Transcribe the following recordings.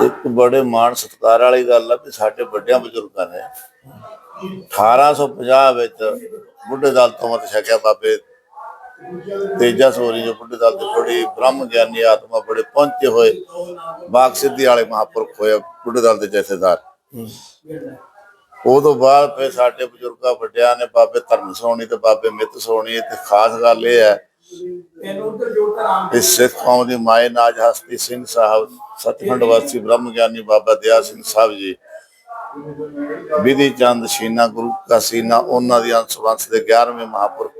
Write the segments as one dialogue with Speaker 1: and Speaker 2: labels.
Speaker 1: ਇੱਕ ਬੜੇ ਮਾਣ ਸਤਿਕਾਰ ਵਾਲੀ ਗੱਲ ਆ ਵੀ ਸਾਡੇ ਵੱਡਿਆਂ ਬਜ਼ੁਰਗਾਂ ਨੇ 1850 ਵਿੱਚ ਬੁੱਢੇ ਦਲ ਤੋਂ ਮਤ ਛਕਿਆ ਬਾਬੇ ਤੇਜਾ ਸੋਰੀ, ਜੋ ਬੁੱਢੇ ਦਲ ਦੇ ਬੜੀ ਬ੍ਰਹਮ ਗਿਆਨੀ ਆਤਮਾ ਬੜੇ ਪਹੁੰਚੇ ਹੋਏ, ਬਾਗ ਸਿੱਧੀ ਵਾਲੇ ਮਹਾਪੁਰਖ ਹੋਏ ਬੁੱਢੇ ਦਲ ਦੇ ਜਥੇਦਾਰ। ਉਹ ਤੋਂ ਬਾਅਦ ਫਿਰ ਸਾਡੇ ਬਜ਼ੁਰਗਾਂ ਵੱਡਿਆਂ ਨੇ ਬਾਬੇ ਧਰਮ ਸੋਣੀ ਤੇ ਬਾਬੇ ਮਿੱਤ ਸੋਣੀ ਤੇ ਖਾਸ ਗੱਲ ਇਹ ਹੈ ਇਸ ਸਿੱਖ ਕੌਮ ਦੀ ਮਾਏ ਨਾਜ ਹਸਤੀ ਸਿੰਘ ਸਾਹਿਬ ਸਤਖੰਡ ਵਾਸੀ ਬ੍ਰਹਮ ਗਿਆਨੀ ਬਾਬਾ ਦਿਆ ਸਿੰਘ ਸਾਹਿਬ ਜੀ। ਵਿਧੀ ਚੰਦ ਸ਼ੀਨਾ ਗੁਰੂ ਕਾ ਸੀਨਾ ਉਹਨਾਂ ਦੀ ਅੰਸ਼ ਵੰਸ਼ ਦੇ 11ਵੇਂ ਮਹਾਪੁਰਖ।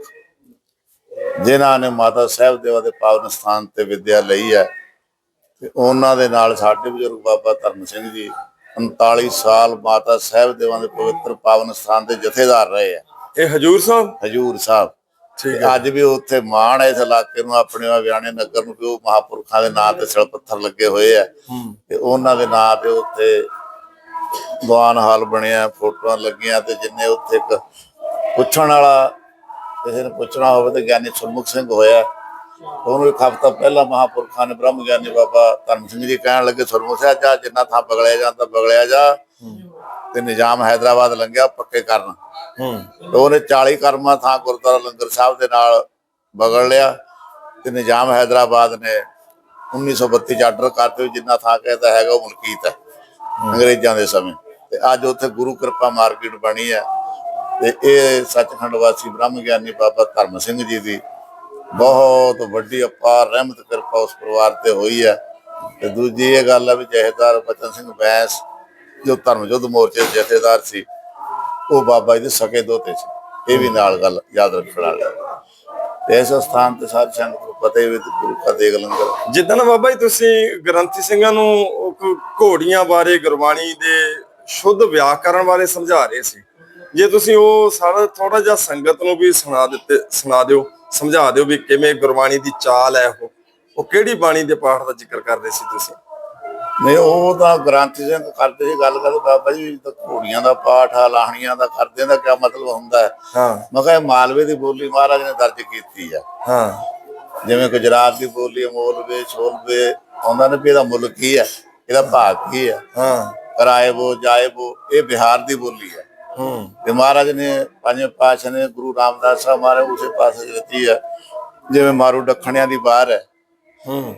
Speaker 1: ਜਿਨ੍ਹਾਂ ਨੇ ਮਾਤਾ ਸਾਹਿਬ ਦੇਵਾ ਦੇ ਪਾਵਨ ਸਥਾਨ ਤੇ ਵਿਦਿਆ ਲਈ ਹੈ। ਤੇ ਉਹਨਾਂ ਦੇ ਨਾਲ ਸਾਡੇ ਬਜ਼ੁਰਗ ਬਾਬਾ ਧਰਮ ਸਿੰਘ ਜੀ 39 ਸਾਲ ਮਾਤਾ ਸਾਹਿਬ ਦੇਵਾ ਦੇ ਪਵਿੱਤਰ ਪਾਵਨ ਸਥਾਨ ਦੇ ਜਥੇਦਾਰ ਰਹੇ ਆ
Speaker 2: ਇਹ ਹਜੂਰ ਸਾਹਿਬ?
Speaker 1: ਹਜੂਰ ਸਾਹਿਬ। ਤੇ ਅੱਜ ਵੀ ਉੱਥੇ ਮਾਣ ਹੈ ਇਸ ਇਲਾਕੇ ਨੂੰ ਆਪਣੇ ਵਿਆਣੇ ਨਗਰ ਨੂੰ ਕਿ ਉਹ ਮਹਾਪੁਰਖਾਂ ਦੇ ਨਾਂ ਤੇ ਸਿਲ ਪੱਥਰ ਲੱਗੇ ਹੋਏ ਆ। ਤੇ ਉਹਨਾਂ ਦੇ ਨਾਂ ਤੇ ਉੱਥੇ ਦੀਵਾਨ ਹਾਲ ਬਣਿਆ ਫੋਟੋਆਂ ਲੱਗੀਆਂ ਤੇ ਜਿੰਨੇ ਉੱਥੇ ਇੱਕ ਪੁੱਛਣ ਵਾਲਾ ਕਿਸੇ ਨੇ ਪੁੱਛਣਾ ਹੋਵੇ ਤੇ ਗਿਆਨੀ ਸੁਰਮੁਖ ਸਿੰਘ ਹੋਇਆ। ਉਹਨੂੰ ਇੱਕ ਹਫ਼ਤਾ ਪਹਿਲਾਂ ਮਹਾਪੁਰਖਾਂ ਨੇ ਬ੍ਰਹਮ ਗਿਆਨੀ ਬਾਬਾ ਧਰਮ ਸਿੰਘ ਜੀ ਕਹਿਣ ਲੱਗੇ ਸੁਰਮੁਖ ਸਿੰਘ ਜਾ ਜਿੰਨਾ ਥਾਂ ਬਗਲਿਆ ਜਾਂਦਾ ਬਗਲਿਆ ਜਾ। ਤੇ ਨਿਜ਼ਾਮ ਹੈਦਰਾਬਾਦ ਲੰਘਿਆ ਪੱਕੇ ਕਰਨ।
Speaker 2: ਹੂੰ।
Speaker 1: ਉਹਨੇ 40 ਕਰਮਾਂ ਥਾਂ ਗੁਰਦੁਆਰਾ ਲੰਗਰ ਸਾਹਿਬ ਦੇ ਨਾਲ ਬਗੜ ਲਿਆ ਤੇ ਨਿਜ਼ਾਮ ਹੈਦਰਾਬਾਦ ਨੇ 1932 ਚ ਆਰਡਰ ਕਰਤੇ ਜਿੰਨਾ ਥਾਂ ਕਹਿੰਦਾ ਹੈਗਾ ਉਹ ਮਲਕੀਤ ਹੈ। ਅੰਗਰੇਜ਼ਾਂ ਦੇ ਸਮੇਂ। ਤੇ ਅੱਜ ਉੱਥੇ ਗੁਰੂ ਕਿਰਪਾ ਮਾਰਕੀਟ ਬਣੀ ਹੈ ਤੇ ਇਹ ਸੱਚਖੰਡ ਵਾਸੀ ਬ੍ਰਹਮ ਗਿਆਨੀ ਬਾਬਾ ਧਰਮ ਸਿੰਘ ਜੀ ਦੀ ਬਹੁਤ ਵੱਡੀ ਅਪਾਰ ਰਹਿਮਤ ਕਿਰਪਾ ਉਸ ਪਰਿਵਾਰ ਤੇ ਹੋਈ ਹੈ। ਤੇ ਦੂਜੀ ਇਹ ਗੱਲ ਹੈ ਵੀ ਜਹੇਦਾਰ ਬਚਨ ਸਿੰਘ ਬੈਂਸ ਜੋ ਧਰਮ ਯੁੱਧ ਮੋਰਚੇ ਦੇ ਜਥੇਦਾਰ ਸੀ, ਉਹ ਬਾਬਾ ਜੀ ਦੇ ਸਕੇ ਦੋਤੇ ਸੀ। ਇਹ ਵੀ ਨਾਲ ਗੱਲ ਯਾਦ ਰੱਖਣ ਵਾਲੀ ਤੇ ਇਸ ਸਥਾਨ ਤੇ ਸਾਧ ਸੰਗਤ ਨੂੰ ਪਤਾ ਹੀ ਵੀ ਗੁਰੂ ਕਾ ਦੇਗ ਲੰਗਰ
Speaker 2: ਜਿੱਦਾਂ ਨਾ ਬਾਬਾ ਜੀ ਤੁਸੀਂ ਗ੍ਰੰਥੀ ਸਿੰਘਾਂ ਨੂੰ ਘੋੜੀਆਂ ਬਾਰੇ, ਗੁਰਬਾਣੀ ਦੇ ਸ਼ੁੱਧ ਵਿਆਕਰਣ ਬਾਰੇ ਸਮਝਾ ਰਹੇ ਸੀ। ਜੇ ਤੁਸੀਂ ਉਹ ਸਾਰਾ ਥੋੜਾ ਜਿਹਾ ਸੰਗਤ ਨੂੰ ਵੀ ਸੁਣਾ ਦਿੱਤੇ, ਸੁਣਾ ਦਿਓ, ਸਮਝਾ ਦਿਓ ਵੀ ਕਿਵੇਂ ਗੁਰਬਾਣੀ ਦੀ ਚਾਲ ਹੈ ਉਹ। ਉਹ ਕਿਹੜੀ ਬਾਣੀ ਦੇ ਪਾਠ ਦਾ ਜ਼ਿਕਰ ਕਰਦੇ ਸੀ ਤੁਸੀਂ?
Speaker 1: ਨਹੀਂ ਉਹ ਤਾਂ ਗ੍ਰੰਥੀ ਸਿੰਘ ਕਰਦੇ ਸੀ ਗੱਲ ਕਰਦੇ ਬਾਬਾ ਜੀ ਤਾਂ ਘੋੜੀਆਂ ਦਾ ਪਾਠ ਆ ਲਾਹਣੀਆਂ ਦਾ ਕਰਦੇ ਦਾ ਕੀ ਮਤਲਬ ਹੁੰਦਾ ਹੈ?
Speaker 2: ਹਾਂ।
Speaker 1: ਮੈਂ ਕਿਹਾ ਇਹ ਮਾਲਵੇ ਦੀ ਬੋਲੀ ਮਹਾਰਾਜ ਨੇ ਦਰਜ ਕੀਤੀ ਆ।
Speaker 2: ਹਾਂ।
Speaker 1: ਜਿਵੇਂ ਗੁਜਰਾਤ ਦੀ ਬੋਲੀ ਅਮੋਲਵੇ ਛੋਲਵੇ ਉਹਨਾਂ ਨੇ ਵੀ ਇਹਦਾ ਮੁੱਲ ਕੀ ਹੈ? ਇਹਦਾ ਭਾਗ ਕੀ ਹੈ?
Speaker 2: ਹਾਂ।
Speaker 1: ਕਰਾਏਵੋ ਜਾਏਵੋ ਇਹ ਬਿਹਾਰ ਦੀ ਬੋਲੀ ਹੈ।
Speaker 2: ਹੂੰ।
Speaker 1: ਤੇ ਮਹਾਰਾਜ ਨੇ ਪੰਜਵੇਂ ਪਾਤਸ਼ਾਹ ਨੇ ਗੁਰੂ ਰਾਮਦਾਸ ਸਾਹਿਬ ਮਹਾਰਾਜ ਉਸੇ ਪਾਸੇ ਦਿੱਤੀ ਹੈ ਜਿਵੇਂ ਮਾਰੂ ਦੱਖਣਿਆਂ ਦੀ ਬਾਹਰ ਹੂੰ।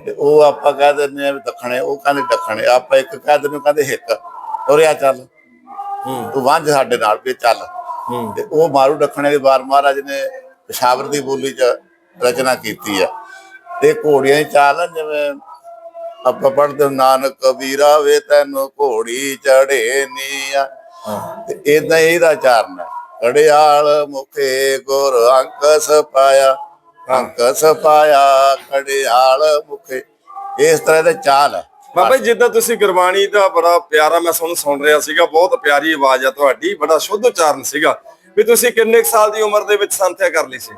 Speaker 1: ਤੇ ਉਹ ਆਪਾਂ ਕਹਿ ਦਿੰਦੇ ਆ ਵੀ ਦੱਖਣੇ ਉਹ ਕਹਿੰਦੇ ਦੱਖਣੇ ਆਪਾਂ ਇੱਕ ਕਹਿ ਦਿੰਦੇ ਉਹ ਕਹਿੰਦੇ ਹਿੱਕ ਤੁਰਿਆ ਚੱਲ।
Speaker 2: ਹੂੰ।
Speaker 1: ਤੂੰ ਵਾਂਝ ਸਾਡੇ ਨਾਲ ਵੀ ਚੱਲ।
Speaker 2: ਹੂੰ।
Speaker 1: ਤੇ ਉਹ ਮਾਰੂ ਦੱਖਣੇ ਦੀ ਬਾਰ ਮਹਾਰਾਜ ਨੇ ਪਿਸ਼ਾਵਰ ਦੀ ਬੋਲੀ ਚ ਰਚਨਾ ਕੀਤੀ ਆ। ਤੇ ਘੋੜੀਆਂ ਦੀ ਚਾਲ ਜਿਵੇਂ ਆਪਾਂ ਪੜ੍ਹਦੇ ਹਾਂ, ਨਾਨਕ ਕਬੀਰਾ ਵੇ ਤੈਨੂੰ ਘੋੜੀ ਚੜੇ ਨੀ ਆ।
Speaker 2: ਹਾਂ।
Speaker 1: ਤੇ ਇਦਾਂ ਇਹਦਾ ਚਾਰਨ ਹੈ ਕੜਿਆਲ ਮੁਖੇ ਗੁਰ ਅੰਕ ਸਪਾਇਆ ਅੰਕ ਸਪਾਇਆ ਕੜਿਆਲ ਮੁਖੇ। ਇਸ ਤਰ੍ਹਾਂ ਦਾ ਚਾਲ ਹੈ
Speaker 2: ਬਾਬਾ ਜੀ ਜਿੱਦਾਂ ਤੁਸੀਂ ਗੁਰਬਾਣੀ ਦਾ ਬੜਾ ਪਿਆਰਾ ਮੈਂ ਤੁਹਾਨੂੰ ਸੁਣ ਰਿਹਾ ਸੀਗਾ ਬਹੁਤ ਪਿਆਰੀ ਆਵਾਜ਼ ਆ ਤੁਹਾਡੀ ਬੜਾ ਸ਼ੁੱਧ ਉਚਾਰਨ ਸੀਗਾ। ਵੀ ਤੁਸੀਂ ਕਿੰਨੇ ਸਾਲ ਦੀ ਉਮਰ ਦੇ ਵਿੱਚ ਸੰਥਿਆ ਕਰ ਲਈ ਸੀ?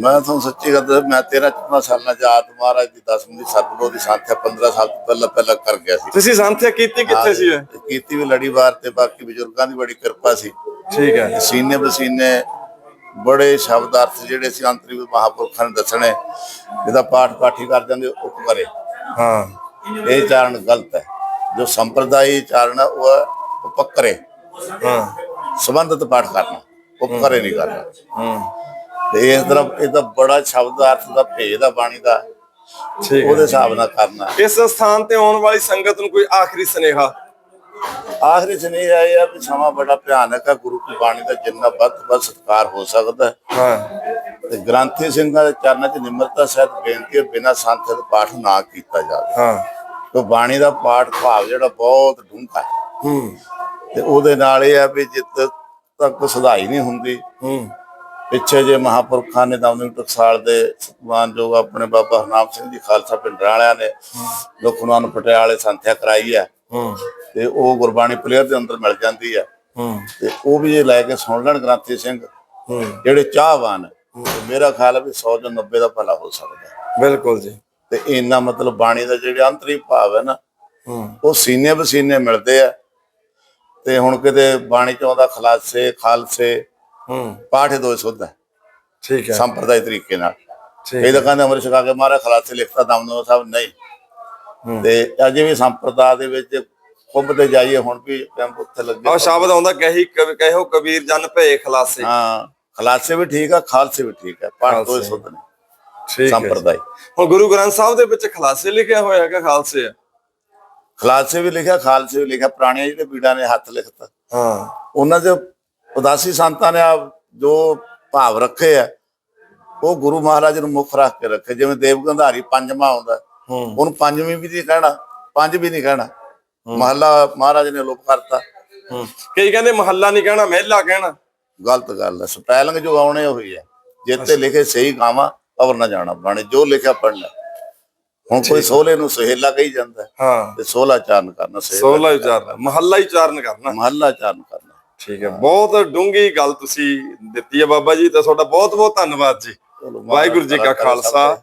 Speaker 1: ਮੈਂ ਤੁਹਾਨੂੰ ਸੱਚੀ ਗੱਲ ਮੈਂ 13 14 ਸਾਲਾਂ ਚ ਆਤ ਮਹਾਰਾਜ ਦੀ ਦਸਵੀਂ ਦੀ ਸਤਿਗੁਰੂ ਦੀ ਸਾਥਿਆ 15 ਸਾਲ ਤੋਂ ਪਹਿਲਾਂ ਪਹਿਲਾਂ ਕਰ ਗਿਆ ਸੀ।
Speaker 2: ਤੁਸੀਂ ਸੰਥਿਆ ਕੀਤੀ ਕਿੱਥੇ ਸੀ?
Speaker 1: ਕੀਤੀ ਵੀ ਲੜੀਵਾਰ ਤੇ ਬਾਕੀ ਬਜ਼ੁਰਗਾਂ ਦੀ ਬੜੀ ਕਿਰਪਾ ਸੀ।
Speaker 2: ਠੀਕ ਹੈ।
Speaker 1: ਸੀਨੇ ਬਸੀਨੇ ਬੜੇ ਸ਼ਬਦ ਅਰਥ ਜਿਹੜੇ ਸੀ ਅੰਤਰੀ ਮਹਾਪੁਰਖਾਂ ਨੇ ਦੱਸਣੇ ਜਿਹਦਾ ਪਾਠ ਪਾਠੀ ਕਰ ਜਾਂਦੇ ਉਹ ਕਰੇ
Speaker 2: ਹਾਂ।
Speaker 1: ਇਹ ਚਾਰਨ ਗਲਤ ਹੈ। ਜੋ ਸੰਪਰਦਾਇ ਚਾਰਨ ਉਹ ਉਪਕਰੇ।
Speaker 2: ਹਾਂ।
Speaker 1: ਸੰਬੰਧਿਤ ਪਾਠ ਕਰਨਾ ਉਪਕਰੇ ਨਹੀਂ ਕਰਨਾ।
Speaker 2: ਹੂੰ।
Speaker 1: ਤੇ ਇਸ ਤਰ੍ਹਾਂ ਇਹ ਤਾਂ ਬੜਾ ਸ਼ਬਦ ਅਰਥ ਦਾ ਭੇਦ ਆ ਬਾਣੀ ਦਾ।
Speaker 2: ਠੀਕ
Speaker 1: ਉਹਦੇ ਹਿਸਾਬ ਨਾਲ ਕਰਨਾ।
Speaker 2: ਇਸ ਸਥਾਨ ਤੇ ਆਉਣ ਵਾਲੀ ਸੰਗਤ ਨੂੰ ਕੋਈ ਆਖਰੀ ਸੁਨੇਹਾ?
Speaker 1: ਆਖਰੀ ਸੁਨੇਹਾ ਇਹ ਆ ਵੀ ਸਮਾਂ ਬੜਾ ਭਿਆਨਕ ਹੈ ਗੁਰੂ ਕੀ ਬਾਣੀ ਦਾ ਜਿੰਨਾ ਵੱਧ ਤੋਂ ਵੱਧ ਸਤਿਕਾਰ ਹੋ ਸਕਦਾ ਹੈ। ਤੇ ਗ੍ਰੰਥੀ ਸਿੰਘਾਂ ਦੇ ਚਰਨਾਂ 'ਚ ਨਿਮਰਤਾ ਸਹਿਤ ਬੇਨਤੀ ਹੈ ਬਿਨਾਂ ਸੰਤ ਦੇ ਪਾਠ ਨਾ ਕੀਤਾ ਜਾਵੇ।
Speaker 2: ਹਾਂ।
Speaker 1: ਕਿਉਂ ਬਾਣੀ ਦਾ ਪਾਠ ਭਾਵ ਜਿਹੜਾ ਬਹੁਤ ਡੂੰਘਾ ਹੈ। ਤੇ ਉਹਦੇ ਨਾਲ ਇਹ ਆ ਵੀ ਜਿੱਤ ਤੱਕ ਸੁਧਾਈ ਨਹੀਂ ਹੁੰਦੀ।
Speaker 2: ਹੂੰ।
Speaker 1: ਪਿੱਛੇ ਜੇ ਮਹਾਪੁਰਖਾਂ ਨੇ ਦਮਦਮੀ ਟਕਸਾਲ ਦੇ ਸਤਿਮਾਨਯੋਗ ਆਪਣੇ ਬਾਬਾ ਹਰਨਾਮ ਸਿੰਘ ਜੀ ਖਾਲਸਾ ਪਿੰਡ ਵਾਲਿਆਂ ਨੇ ਲੋਕਨਾਨ ਪਟਿਆਲੇ ਸੰਥਿਆ ਕਰਾਈ ਹੈ।
Speaker 2: ਹੂੰ।
Speaker 1: ਤੇ ਉਹ ਗੁਰਬਾਣੀ ਪਲੇਅਰ ਦੇ ਅੰਦਰ ਮਿਲ ਜਾਂਦੀ ਹੈ
Speaker 2: ਹੂੰ।
Speaker 1: ਤੇ ਉਹ ਵੀ ਇਹ ਲੈ ਕੇ ਸੁਣ ਲੈਣ ਗ੍ਰੰਥੀ ਸਿੰਘ।
Speaker 2: ਹੂੰ।
Speaker 1: ਜਿਹੜੇ ਚਾਹਵਾਨ ਮੇਰਾ ਖਿਆਲ ਹੈ ਵੀ 100 ਤੋਂ 90 ਦਾ ਭਲਾ ਹੋ ਸਕਦਾ।
Speaker 2: ਬਿਲਕੁਲ ਜੀ।
Speaker 1: ਤੇ ਇੰਨਾ ਮਤਲਬ ਬਾਣੀ ਦਾ ਜਿਹੜੇ ਅੰਤਰੀ ਭਾਵ ਹੈ ਨਾ ਉਹ ਸੀਨੇ ਬਸੀਨੇ ਮਿਲਦੇ ਆ। ਤੇ ਹੁਣ ਕਿਤੇ ਬਾਣੀ ਚ ਆਉਂਦਾ ਖਲਾਸੇ ਖਾਲਸੇ
Speaker 2: ਹੂੰ।
Speaker 1: ਪਾਠ ਦੋ ਸੁੱਧ ਹੈ।
Speaker 2: ਠੀਕ ਹੈ।
Speaker 1: ਸੰਪਰਦਾਇ ਤਰੀਕੇ ਨਾਲ।
Speaker 2: ਠੀਕ
Speaker 1: ਇਹ ਤਾਂ ਕਹਿੰਦੇ ਅਮਰ ਛਕਾ ਕੇ ਮਾਰਾ ਖਲਾਸੇ ਲਿਖਤਾ ਦਮਦਮਾ ਸਾਹਿਬ ਨਹੀਂ। ਤੇ ਅਜੇ ਵੀ ਸੰਪਰਦਾ ਦੇ ਵਿੱਚ ਕੁੰਭ ਤੇ ਜਾਈਏ ਹੁਣ ਵੀ ਕੈਂਪ ਉੱਥੇ ਲੱਗੇ
Speaker 2: ਆ ਸ਼ਬਦ ਆਉਂਦਾ ਕਹੀ ਕਹਿਓ ਕਬੀਰ ਜਨ ਭਏ ਖਲਾਸੇ।
Speaker 1: ਹਾਂ ਖਲਾਸੇ ਵੀ ਠੀਕ ਆ ਖਾਲਸੇ ਵੀ ਠੀਕ ਆ ਪਰ ਤੋਂ। ਸੁਧ ਨੇ।
Speaker 2: ਠੀਕ ਹੈ
Speaker 1: ਸੰਪਰਦਾਇ।
Speaker 2: ਹੁਣ ਗੁਰੂ ਗ੍ਰੰਥ ਸਾਹਿਬ ਦੇ ਵਿੱਚ ਖਲਾਸੇ ਲਿਖਿਆ ਹੋਇਆ ਹੈਗਾ ਖਾਲਸੇ ਆ?
Speaker 1: ਖਲਾਸੇ ਵੀ ਲਿਖਿਆ ਖਾਲਸੇ ਵੀ ਲਿਖਿਆ ਪੁਰਾਣੀਆਂ ਜਿਹੜੇ ਪੀੜਾਂ ਨੇ ਹੱਥ ਲਿਖਤਾ।
Speaker 2: ਹਾਂ।
Speaker 1: ਉਹਨਾਂ ਦੇ ਉਦਾਸੀ ਸੰਤਾਂ ਨੇ ਆਪ ਜੋ ਭਾਵ ਰੱਖੇ ਆ ਉਹ ਗੁਰੂ ਮਹਾਰਾਜ ਨੂੰ ਮੁੱਖ ਰੱਖ ਕੇ ਰੱਖੇ। ਜਿਵੇਂ ਦੇਵ ਗੰਧਾਰੀ ਪੰਜਵਾਂ ਆਉਂਦਾ ਉਹਨੂੰ ਪੰਜਵੀਂ ਵੀ ਨਹੀਂ ਕਹਿਣਾ ਪੰਜ ਵੀ ਨਹੀਂ ਕਹਿਣਾ। ਮਹੱਲਾ ਮਹਾਰਾਜ ਨੇ ਲੋਪ ਕਰਤਾ।
Speaker 2: ਕਈ ਕਹਿੰਦੇ ਮਹੱਲਾ ਨਹੀਂ ਕਹਿਣਾ ਮਹਿਲਾ ਕਹਿਣਾ।
Speaker 1: ਗਲਤ ਗੱਲ ਹੈ ਸਪੈਲਿੰਗ ਜੋ ਆਉਣੇ ਹੋਈ ਹੈ। ਜਿੱਤੇ ਲਿਖੇ ਸਹੀ ਗਾਵਾਂ ਅਵਰ ਨਾ ਜਾਣਾ ਬਾਣੇ ਜੋ ਲਿਖਿਆ ਪੜਨਾ ਹੁਣ ਕੋਈ ਸੋਲੇ ਨੂੰ ਸਹੇਲਾ ਕਹੀ ਜਾਂਦਾ ਹੈ, ਤੇ ਸੋਲਾ ਚਾਰਨ ਕਰਨਾ ਸਹੇਲਾ
Speaker 2: ਸੋਲਾ ਉਚਾਰਨਾ ਮਹੱਲਾ ਹੀ ਉਚਾਰਨ ਕਰਨਾ।
Speaker 1: ਮਹੱਲਾ ਚਾਰਨ ਕਰਨਾ।
Speaker 2: ਠੀਕ ਹੈ ਬਹੁਤ ਡੂੰਗੀ ਗੱਲ ਤੁਸੀਂ ਦਿੱਤੀ ਹੈ ਬਾਬਾ ਜੀ ਤੇ ਤੁਹਾਡਾ ਬਹੁਤ ਬਹੁਤ ਧੰਨਵਾਦ ਜੀ। ਵਾਹਿਗੁਰੂ ਜੀ ਕਾ ਖਾਲਸਾ।